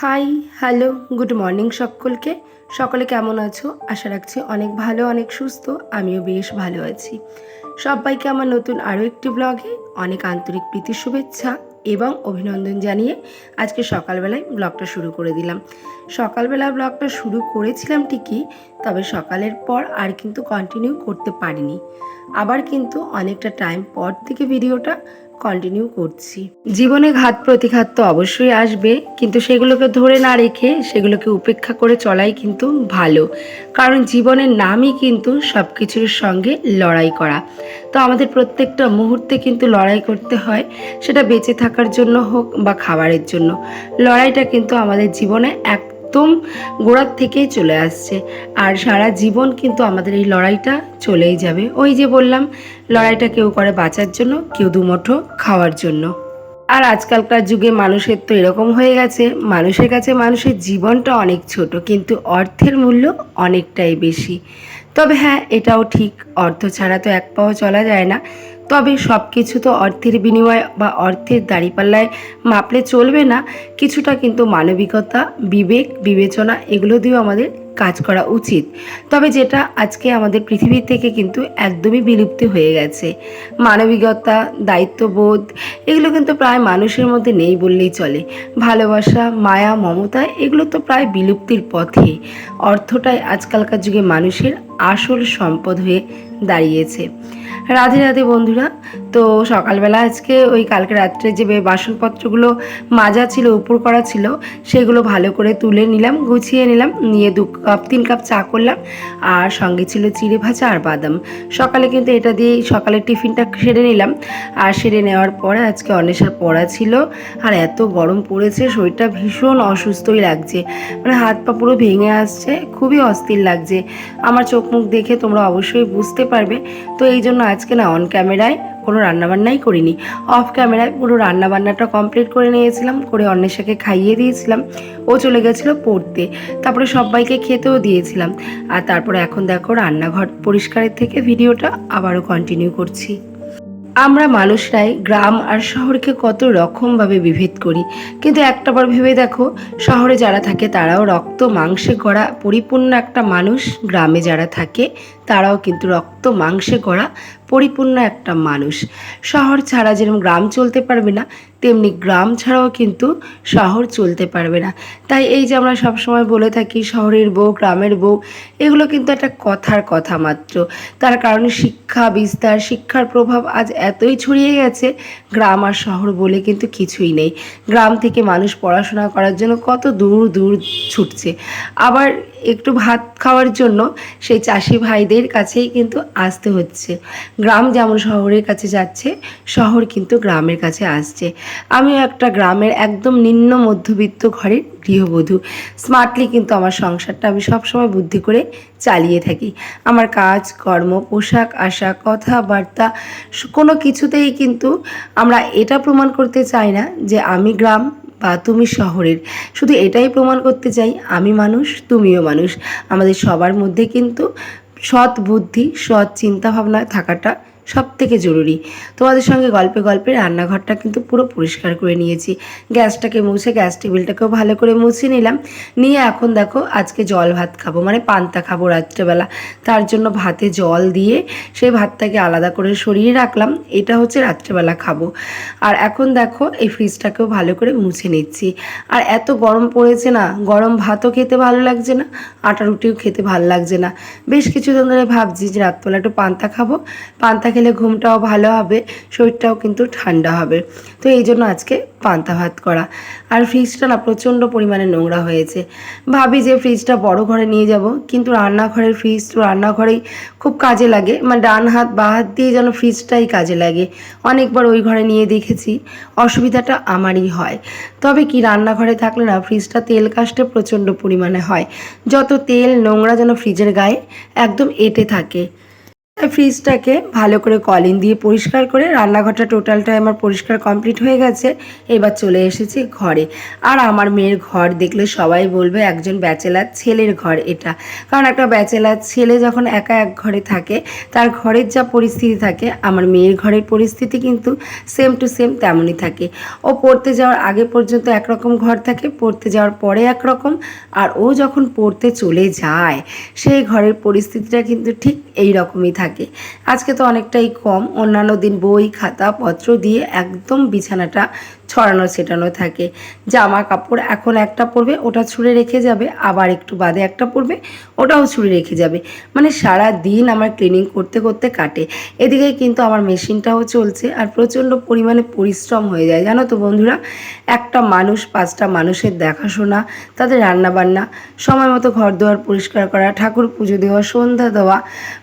Hi hello good morning সকলকে। সকলে কেমন আছো? আশা রাখছি অনেক ভালো, অনেক সুস্থ। আমিও বেশ ভালো আছি। সবাইকে আমার নতুন আরও একটি ব্লগে অনেক আন্তরিক প্রীতি শুভেচ্ছা এবং অভিনন্দন জানিয়ে আজকে সকালবেলায় ব্লগটা শুরু করে দিলাম। সকালবেলা ব্লগটা শুরু করেছিলাম ঠিকই তবে সকালের পর আর কিন্তু কন্টিনিউ করতে পারিনি। আবার কিন্তু অনেকটা টাইম পর থেকে ভিডিওটা কন্টিনিউ করছি। জীবনে ঘাত প্রতিঘাত তো অবশ্যই আসবে, কিন্তু সেগুলোকে ধরে না রেখে সেগুলোকে উপেক্ষা করে চলাই কিন্তু ভালো। কারণ জীবনের নামই কিন্তু সব কিছুর সঙ্গে লড়াই করা। তো আমাদের প্রত্যেকটা মুহূর্তে কিন্তু লড়াই করতে হয়, সেটা বেঁচে থাকার জন্য হোক বা খাবারের জন্য। লড়াইটা কিন্তু আমাদের জীবনে এক একদম গোড়ার থেকেই চলে আসছে। আর সারা জীবন কিন্তু আমাদের এই লড়াইটা চলেই যাবে। ওই যে বললাম, লড়াইটা কেউ করে বাঁচার জন্য, কেউ দুমুঠো খাওয়ার জন্য। আর আজকালকার যুগে মানুষের তো এরকম হয়ে গেছে, মানুষের কাছে মানুষের জীবনটা অনেক ছোট, কিন্তু অর্থের মূল্য অনেকটাই বেশি। তবে হ্যাঁ এটাও ঠিক, অর্থ ছাড়া তো এক পাও চলা যায় না। তবে সব কিছু তো অর্থের বিনিময় বা অর্থের দাঁড়িপাল্লায় মাপলে চলবে না। কিছুটা কিন্তু মানবিকতা, বিবেক, বিবেচনা এগুলো দিয়েও আমাদের কাজ করা উচিত। তবে যেটা আজকে আমাদের পৃথিবী থেকে কিন্তু একদমই বিলুপ্ত হয়ে গেছে। মানবিকতা, দায়িত্ববোধ এগুলো কিন্তু প্রায় মানুষের মধ্যে নেই বললেই চলে। ভালোবাসা, মায়া, মমতা এগুলো তো প্রায় বিলুপ্তির পথে। অর্থটাই আজকালকার যুগে মানুষের আসল সম্পদ হয়ে দাঁড়িয়েছে। রাধে রাধে বন্ধুরা, তো সকালবেলা আজকে ওই কালকে রাত্রে যে বাসনপত্রগুলো মাজা ছিল, উপর করা ছিল, সেগুলো ভালো করে তুলে নিলাম, গুছিয়ে নিলাম, নিয়ে দু কাপ, তিন কাপ চা করলাম, আর সঙ্গে ছিল চিড়ে ভাজা আর বাদাম। সকালে কিন্তু এটা দিয়েই সকালের টিফিনটা সেরে নিলাম, আর সেরে নেওয়ার পরে আজকে অনেসার পড়া ছিল, আর এত গরম পড়েছে, শরীরটা ভীষণ অসুস্থই লাগছে মানে হাত পা পুরো ভেঙে আসছে, খুবই অস্থির লাগছে। আমার চোখ মুখ দেখে তোমরা অবশ্যই বুঝতে পারবে। তো এই জন্য আজকে না অন ক্যামেরায় কোনো রান্নাবান্নাই করিনি। অফ ক্যামেরায় পুরো রান্নাবান্নাটা কমপ্লিট করে নিয়েছিলাম, করে অন্বেষাকে খাইয়ে দিয়েছিলাম। ও চলে গেছিল পড়তে। তারপরে সবাইকে খেতেও দিয়েছিলাম। আর তারপরে এখন দেখো রান্নাঘর পরিষ্কারের থেকে ভিডিওটা আবারও কন্টিনিউ করছি। আমরা মানুষরাই গ্রাম আর শহরকে কত রকমভাবে বিভেদ করি। কিন্তু একটাবার ভেবে দেখো, শহরে যারা থাকে তারাও রক্ত, মাংসে গড়া পরিপূর্ণ একটা মানুষ গ্রামে যারা থাকে তারাও কিন্তু রক্ত মাংসে গড়া পরিপূর্ণ একটা মানুষ। শহর ছাড়া যেরকম গ্রাম চলতে পারবে না, তেমনি গ্রাম ছাড়াও কিন্তু শহর চলতে পারবে না। তাই এই যে আমরা সবসময় বলে থাকি, শহরের বউ, গ্রামের বউ, এগুলো কিন্তু একটা কথার কথা মাত্র। তার কারণে শিক্ষা বিস্তার, শিক্ষার প্রভাব আজ এতই ছড়িয়ে গেছে, গ্রাম আর শহর বলে কিন্তু কিছুই নেই। গ্রাম থেকে মানুষ পড়াশোনা করার জন্য কত দূর দূর ছুটছে। আবার একটু ভাত খাওয়ার জন্য সেই চাষি ভাইদের কাছেই কিন্তু আসতে হচ্ছে। গ্রাম যেমন শহরের কাছে যাচ্ছে, শহর কিন্তু গ্রামের কাছে আসছে। আমিও একটা গ্রামের একদম নিম্ন মধ্যবিত্ত ঘরের গৃহবধূ। স্মার্টলি কিন্তু আমার সংসারটা আমি সবসময় বুদ্ধি করে চালিয়ে থাকি। আমার কাজ, কর্ম, পোশাক আশাক কথাবার্তা, কোনো কিছুতেই কিন্তু আমরা এটা প্রমাণ করতে চাই না যে আমি গ্রাম বা তুমি শহরের। শুধু এটাই প্রমাণ করতে চাই, আমি মানুষ, তুমিও মানুষ। আমাদের সবার মধ্যে কিন্তু সৎ বুদ্ধি, সৎ চিন্তাভাবনা থাকাটা সব থেকে জরুরি। তোমাদের সঙ্গে গল্পে গল্পে রান্নাঘরটা কিন্তু পুরো পরিষ্কার করে নিয়েছি। গ্যাসটাকে মুছে, গ্যাস টেবিলটাকেও ভালো করে মুছে নিলাম। নিয়ে এখন দেখো আজকে জল ভাত খাব মানে পান্তা খাব রাত্রেবেলা। তার জন্য ভাতে জল দিয়ে সেই ভাতটাকে আলাদা করে সরিয়ে রাখলাম। এটা হচ্ছে রাত্রেবেলা খাব। আর এখন দেখো এই ফ্রিজটাকেও ভালো করে মুছে নিচ্ছি। আর এত গরম পড়েছে না, গরম ভাতও খেতে ভালো লাগছে না, আটা রুটিও খেতে ভালো লাগছে না। বেশ কিছুদিন ধরে ভাবছি যে রাতবেলা একটু পান্তা খাব। পান্তা খেলে ঘুমটাও ভালো হবে, শরীরটাও কিন্তু ঠান্ডা হবে। তো এই জন্য আজকে পান্তা ভাত করা। আর ফ্রিজটা না প্রচণ্ড পরিমাণে নোংরা হয়েছে। ভাবি যে ফ্রিজটা বড় ঘরে নিয়ে যাব, কিন্তু রান্নাঘরের ফ্রিজ তো রান্নাঘরেই খুব কাজে লাগে। মানে ডান হাত, বা হাত দিয়ে যেন ফ্রিজটাই কাজে লাগে। অনেকবার ওই ঘরে নিয়ে দেখেছি, অসুবিধাটা আমারই হয়। তবে কি রান্নাঘরে থাকলে না ফ্রিজটা তেল কাস্টে প্রচণ্ড পরিমাণে হয়। যত তেল নোংরা যেন ফ্রিজের গায়ে, একদম এঁটে থাকে। ফ্রিজটাকে ভালো করে কলিন দিয়ে পরিষ্কার করে রান্নাঘরটা টোটালটাই আমার পরিষ্কার কমপ্লিট হয়ে গেছে। এবার চলে এসেছি ঘরে। আর আমার মেয়ের ঘর দেখলে সবাই বলবে একজন ব্যাচেলার ছেলের ঘর এটা। কারণ একটা ব্যাচেলার ছেলে যখন একা এক ঘরে থাকে, তার ঘরের যা পরিস্থিতি থাকে, আমার মেয়ের ঘরের পরিস্থিতি কিন্তু সেম টু সেম তেমনই থাকে। ও পড়তে যাওয়ার আগে পর্যন্ত একরকম ঘর থাকে, পড়তে যাওয়ার পরে একরকম। আর ও যখন পড়তে চলে যায়, সেই ঘরের পরিস্থিতিটা কিন্তু ঠিক এই রকমই থাকে। আজকে তো অনেকটাই কম। অন্যান্য দিন বই খাতা পত্র দিয়ে একদম বিছানাটা ছড়ানো ছেটানো থাকে। জামা কাপড় এখন একটা পরবে, ওটা ছুঁড়ে রেখে যাবে, আবার একটু বাদে একটা পরবে, ওটাও ছুঁড়ে রেখে যাবে। মানে সারা দিন আমার ক্লিনিং করতে করতে কাটে। এদিকে কিন্তু আমার মেশিনটাও চলছে আর প্রচণ্ড পরিমাণে পরিশ্রম হয়ে যায়। জানো তো বন্ধুরা, একটা মানুষ, পাঁচটা মানুষের দেখাশোনা, তাদের রান্নাবান্না, সময় মতো ঘর দুয়ার পরিষ্কার করা, ঠাকুর পুজো দেওয়া, সন্ধ্যা দেওয়া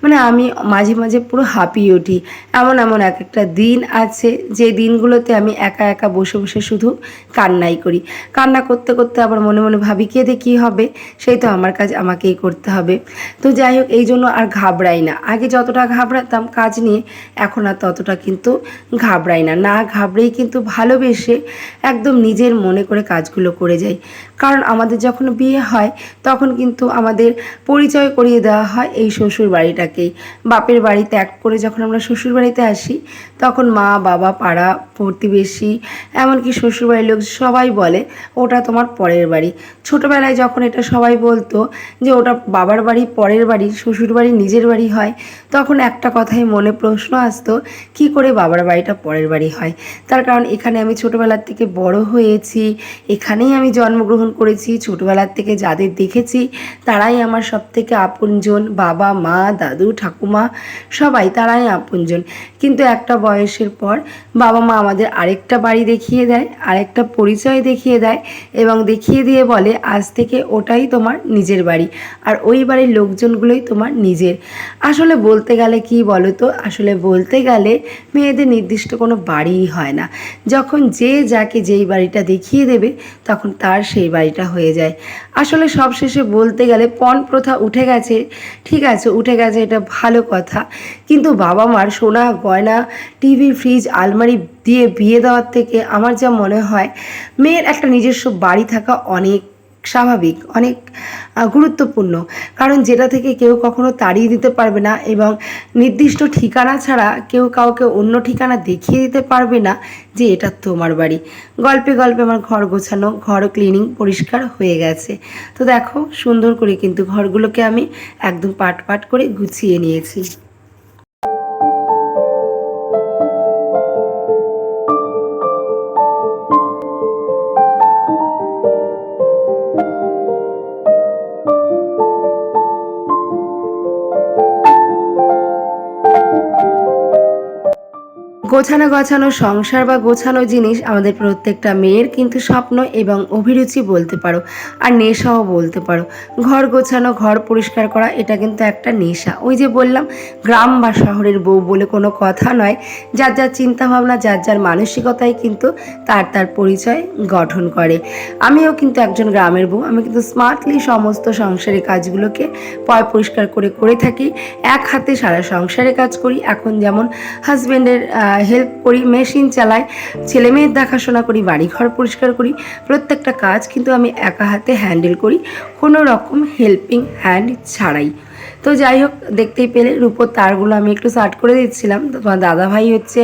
মানে আমি মাঝে মাঝে পুরো হাঁপিয়ে উঠি। এমন এমন এক একটা দিন আছে, যে দিনগুলোতে আমি একা একা বসে বসে শুধু কান্নাই করি। কান্না করতে করতে আবার মনে মনে ভাবি, কে কেঁদে কী হবে? সেই তো আমার কাজ, আমাকেই করতে হবে। তো যাই হোক, এই জন্য আর ঘাবড়াই না। আগে যতটা ঘাবড়াতাম কাজ নিয়ে, এখন আর ততটা কিন্তু ঘাবড়াই না। না ঘাবড়েই কিন্তু ভালোবেসে একদম নিজের মনে করে কাজগুলো করে যাই। কারণ আমাদের যখন বিয়ে হয়, তখন কিন্তু আমাদের পরিচয় করিয়ে দেওয়া হয় এই শ্বশুর বাড়িটাকেই। বাপের বাড়ি ত্যাগ করে যখন আমরা শ্বশুর বাড়িতে আসি, তখন মা, বাবা, পাড়া, প্রতিবেশী, এমনকি শ্বশুরবাড়ির লোক সবাই বলে, ওটা তোমার পরের বাড়ি। ছোটোবেলায় যখন এটা সবাই বলতো যে, ওটা বাবার বাড়ি, পরের বাড়ি, শ্বশুর বাড়ি, নিজের বাড়ি হয়। তখন একটা কথাই মনে প্রশ্ন আসতো, কি করে বাবার বাড়িটা পরের বাড়ি হয়? তার কারণ এখানে আমি ছোটোবেলার থেকে বড় হয়েছি, এখানেই আমি জন্মগ্রহণ করেছি, ছোটোবেলার থেকে যাদের দেখেছি, তারাই আমার সব থেকে আপনজন। বাবা, মা, দাদু, ঠাকুমা, সবাই তারাই আপনজন। কিন্তু একটা বয়সের পর বাবা মা আমাদের আরেকটা বাড়ি দেখিয়ে দেয়, আরেকটা পরিচয় দেখিয়ে দেয় এবং দেখিয়ে দিয়ে বলে, আজ থেকে ওটাই তোমার নিজের বাড়ি আর ওই বাড়ির লোকজনগুলোই তোমার নিজের। আসলে বলতে গেলে কি বলো তো আসলে বলতে গেলে মেয়েদের নির্দিষ্ট কোনো বাড়িই হয় না। যখন যে যাকে যেই বাড়িটা দেখিয়ে দেবে, তখন তার সেই বাড়িটা হয়ে যায়। আসলে সবশেষে বলতে গেলে পণ প্রথা উঠে গেছে। ঠিক আছে, উঠে গেছে এটা ভালো কথা। কিন্তু বাবা মার সোনা, গয়না, টিভি, ফ্রিজ, আলমারি দিয়ে বিয়ে দেওয়ার থেকে আমার যা মনে হয়, মেয়ের একটা নিজস্ব বাড়ি থাকা অনেক স্বাভাবিক, অনেক গুরুত্বপূর্ণ। কারণ যেটা থেকে কেউ কখনো তাড়িয়ে দিতে পারবে না এবং নির্দিষ্ট ঠিকানা ছাড়া কেউ কাউকে অন্য ঠিকানা দেখিয়ে দিতে পারবে না যে এটা তোমার বাড়ি। গল্পে গল্পে আমার ঘর গোছানো, ঘর ক্লিনিং পরিষ্কার হয়ে গেছে। তো দেখো, সুন্দর করে কিন্তু ঘরগুলোকে আমি একদম পাট পাট করে গুছিয়ে নিয়েছি। গোছানো গোছানো সংসার বা গোছানো জিনিস আমাদের প্রত্যেকটা মেয়ের কিন্তু স্বপ্ন এবং অভিরুচি বলতে পারো আর নেশাও বলতে পারো। ঘর গোছানো, ঘর পরিষ্কার করা, এটা কিন্তু একটা নেশা। ওই যে বললাম, গ্রাম বা শহরের বউ বলে কোনো কথা নয়। যার যার চিন্তাভাবনা, যার যার মানসিকতাই কিন্তু তার তার পরিচয় গঠন করে। আমিও কিন্তু একজন গ্রামের বউ। আমি কিন্তু স্মার্টলি সমস্ত সংসারের কাজগুলোকে পয় পরিষ্কার করে করে থাকি। এক হাতে সারা সংসারে কাজ করি। এখন যেমন হাজব্যান্ডের হেল্প করি, মেশিন চালাই ছেলে মেয়ের দেখাশোনা করি, বাড়িঘর পরিষ্কার করি, প্রত্যেকটা কাজ কিন্তু আমি একা হাতে হ্যান্ডেল করি। কোনো রকম হেল্পিং হ্যান্ড ছাড়াই। তো যাই হোক, দেখতেই পেলে রূপোর তারগুলো আমি একটু সার্ট করে দিচ্ছিলাম। তো তোমার দাদাভাই হচ্ছে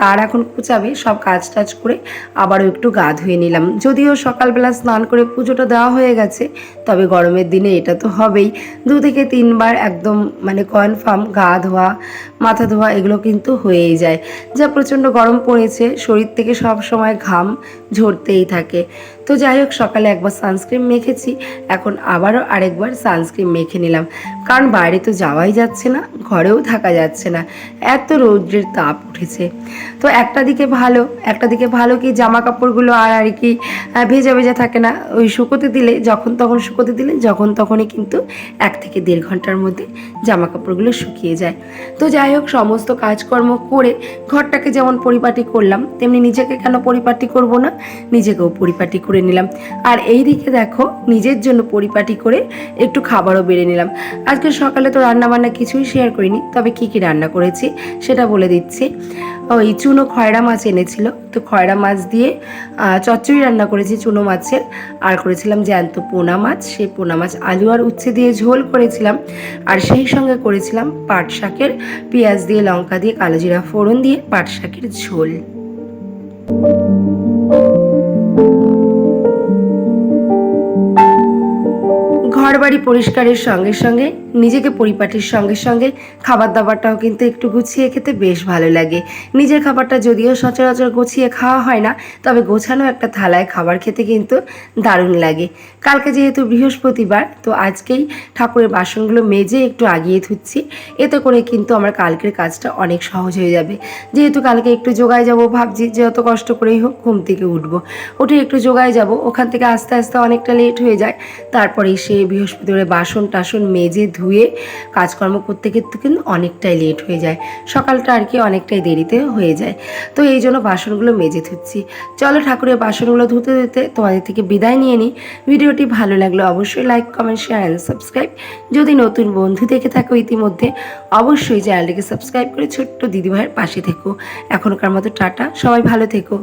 তার এখন কুচাবে, সব কাজ টাজ করে আবারও একটু গা ধুয়ে নিলাম। যদিও সকালবেলা স্নান করে পুজোটা দেওয়া হয়ে গেছে, তবে গরমের দিনে এটা তো হবেই। দু থেকে তিনবার একদম মানে কনফার্ম গা ধোয়া, মাথা ধোয়া, এগুলো কিন্তু হয়েই যায়। যা প্রচণ্ড গরম পড়েছে, শরীর থেকে সব সময় ঘাম ঝরতেই থাকে। তো যাই হোক, সকালে একবার সানস্ক্রিন মেখেছি, এখন আবারও আরেকবার সানস্ক্রিন মেখে নিলাম। কারণ বাইরে তো যাওয়াই যাচ্ছে না, ঘরেও থাকা যাচ্ছে না, এত রৌদ্রের তাপ উঠেছে। তো একটা দিকে ভালো, একটা দিকে ভালো কি জামা কাপড়গুলো আর আর কি ভেজা ভেজা থাকে না, ওই শুকোতে দিলে, যখন তখন শুকোতে দিলে, যখন তখনই কিন্তু এক থেকে দেড় ঘণ্টার মধ্যে জামা কাপড়গুলো শুকিয়ে যায়। তো যাই হোক, সমস্ত কাজকর্ম করে ঘরটাকে যেমন পরিপাটি করলাম, তেমনি নিজেকে কেন পরিপাটি করব না, নিজেকেও পরিপাটি করে করে নিলাম। আর এই দিকে দেখো, নিজের জন্য পরিপাটি করে একটু খাবারও বেড়ে নিলাম। আজকে সকালে তো রান্না বান্না কিছুই শেয়ার করিনি, তবে কি কি রান্না করেছি সেটা বলে দিচ্ছি। ওই চুনো খয়রা মাছ এনেছিল, তো খয়রা মাছ দিয়ে চচ্চড়ি রান্না করেছি চুনো মাছের। আর করেছিলাম জ্যান্ত পোনা মাছ, সেই পোনা মাছ আলু আর উচ্ছে দিয়ে ঝোল করেছিলাম। আর সেই সঙ্গে করেছিলাম পাট শাকের পেঁয়াজ দিয়ে, লঙ্কা দিয়ে, কালো জিরা ফোড়ন দিয়ে পাট শাকের ঝোল। ঘর বাড়ি পরিষ্কারের সঙ্গে সঙ্গে নিজেকে পরিপাটির সঙ্গে সঙ্গে খাবার দাবারটাও কিন্তু একটু গুছিয়ে খেতে বেশ ভালো লাগে। নিজের খাবারটা যদিও সচরাচর গুছিয়ে খাওয়া হয় না, তবে গোছানো একটা থালায় খাবার খেতে কিন্তু দারুণ লাগে। কালকে যেহেতু বৃহস্পতিবার, তো আজকেই ঠাকুরের বাসনগুলো মেজে একটু আগিয়ে ধুচ্ছি। এতে করে কিন্তু আমার কালকের কাজটা অনেক সহজ হয়ে যাবে। যেহেতু কালকে একটু যোগায় যাব ভাবছি যে অত কষ্ট করেই হোক ঘুম থেকে উঠবো। উঠে একটু যোগায় যাব, ওখান থেকে আস্তে আস্তে অনেকটা লেট হয়ে যায়। তারপরে সে বৃহস্পতিবারে বাসন টাসন মেজে ধুয়ে কাজকর্ম করতে করতে কিন্তু অনেকটাই লেট হয়ে যায়। সকালটা আর কি অনেকটাই দেরিতে হয়ে যায়। তো এই জন্য বাসনগুলো মেজে ধুচ্ছি। চলো ঠাকুরের বাসনগুলো ধুতে ধুতে তোমাদের থেকে বিদায় নিয়ে নিই। ভিডিওটি ভালো লাগল অবশ্যই like comment share and subscribe যদি নতুন বন্ধু দেখে থাকো ইতিমধ্যে, অবশ্যই চ্যানেলটিকে সাবস্ক্রাইব করে ছোট্ট দিদিভাইয়ের পাশে থেকো। এখনকার মতো টাটা, সবাই ভালো থেকো।